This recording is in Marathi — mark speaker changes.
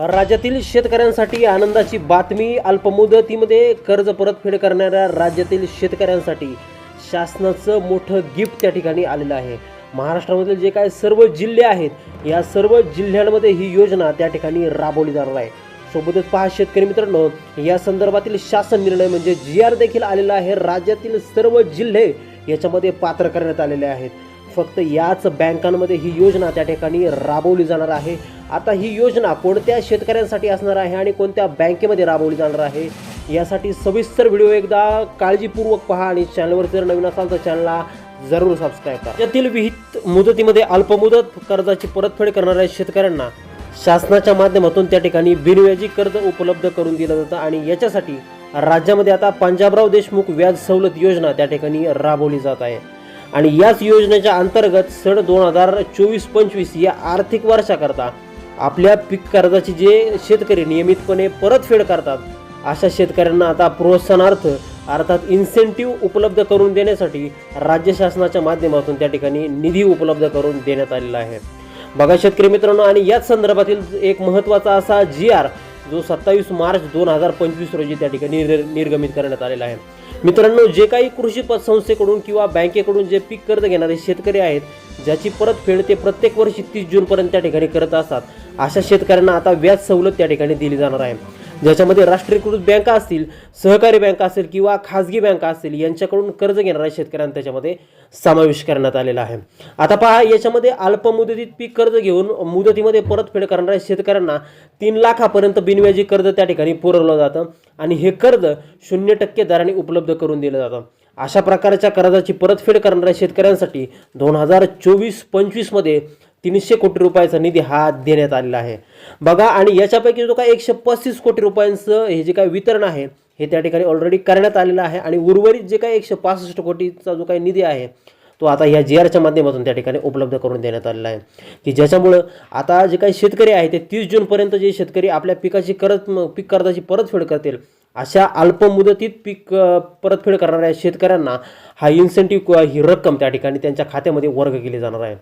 Speaker 1: राज्यातील शेतकऱ्यांसाठी आनंदाची बातमी अल्पमुदतीमध्ये कर्ज परतफेड करणाऱ्या राज्यातील शेतकऱ्यांसाठी शासनाचं मोठं गिफ्ट त्या ठिकाणी आलेलं आहे. महाराष्ट्रामधील जे काय सर्व जिल्हे आहेत या सर्व जिल्ह्यांमध्ये ही योजना त्या ठिकाणी राबवली जाणार आहे. सोबतच पहा शेतकरी मित्रांनो या संदर्भातील शासन निर्णय म्हणजे जी आर देखील आलेला आहे. राज्यातील सर्व जिल्हे याच्यामध्ये पात्र करण्यात आलेले आहेत. फक्त याच बँकांमध्ये ही योजना त्या ठिकाणी राबवली जाणार आहे. आता ही योजना कोणत्या शेतकऱ्यांसाठी असणार आहे आणि कोणत्या बँकेमध्ये राबवली जाणार आहे? यासाठी सविस्तर व्हिडिओ एकदा काळजीपूर्वक पहा आणि चॅनलवर जर नवीन असाल तर चॅनलला जरूर सबस्क्राईब करा. यातील विहित मुदतीमध्ये अल्पमुदत कर्जाची परतफेड करणाऱ्या शेतकऱ्यांना शासनाच्या माध्यमातून त्या ठिकाणी बिनव्याजी कर्ज उपलब्ध करून दिलं जातं आणि याच्यासाठी राज्यामध्ये आता पंजाबराव देशमुख व्याज सवलत योजना त्या ठिकाणी राबवली जात आहे. आणि याच योजनेच्या अंतर्गत सन दोन हजार चोवीस पंचवीस या आर्थिक वर्षाकरता आपल्या पीक कर्जाची जे शेतकरी नियमितपणे परतफेड करतात अशा शेतकऱ्यांना आता प्रोत्साहनार्थ अर्थात इन्सेंटिव्ह उपलब्ध करून देण्यासाठी राज्य शासनाच्या माध्यमातून त्या ठिकाणी निधी उपलब्ध करून देण्यात आलेला आहे. बघा शेतकरी मित्रांनो आणि याच संदर्भातील एक महत्त्वाचा असा जी आर जो सत्तावीस मार्च दोन हजार पंचवीस रोजी त्या ठिकाणी निर- निर्गमित करण्यात आलेला आहे. मित्रांनो जे काही कृषी पतसंस्थेकडून किंवा बँकेकडून जे पीक कर्ज घेणारे शेतकरी आहेत ज्याची परतफेड ते प्रत्येक वर्षी तीस जूनपर्यंत त्या ठिकाणी करत असतात अशा शेतकऱ्यांना आता व्याज सवलत त्या ठिकाणी दिली जाणार आहे. ज्याच्यामध्ये राष्ट्रीयकृत बँका असतील सहकारी बँका असेल किंवा खाजगी बँका असतील यांच्याकडून कर्ज घेणाऱ्या शेतकऱ्यांना त्याच्यामध्ये समावेश करण्यात आलेला आहे. आता पहा याच्यामध्ये अल्पमुदतीत पीक कर्ज घेऊन मुदतीमध्ये परतफेड करणाऱ्या शेतकऱ्यांना तीन लाखापर्यंत बिनव्याजी कर्ज त्या ठिकाणी पुरवलं जातं आणि हे कर्ज शून्य टक्के दराने उपलब्ध करून दिलं जातं. अशा प्रकारच्या कर्जाची परतफेड करणाऱ्या शेतकऱ्यांसाठी दोन हजार चोवीस पंचवीसमध्ये तीनशे कोटी रुपयाचा निधी हा देण्यात आलेला आहे. बघा आणि याच्यापैकी जो काय एकशे पस्तीस कोटी रुपयांचं हे जे काय वितरण आहे हे त्या ठिकाणी ऑलरेडी करण्यात आलेलं आहे आणि उर्वरित जे काही एकशे पासष्ट कोटीचा जो काही निधी आहे तो आता या जी आरच्या माध्यमातून त्या ठिकाणी उपलब्ध करून देण्यात आलेला आहे. की ज्याच्यामुळं आता जे काही शेतकरी आहे ते तीस जूनपर्यंत जे शेतकरी आपल्या पिकाची करत पीक कर्जाची परतफेड करतील अशा अल्प मुदतीत पीक परतफेड करणाऱ्या शेतकऱ्यांना हा इन्सेंटिव्ह ही रक्कम त्या ठिकाणी त्यांच्या खात्यामध्ये वर्ग केली जाणार आहे.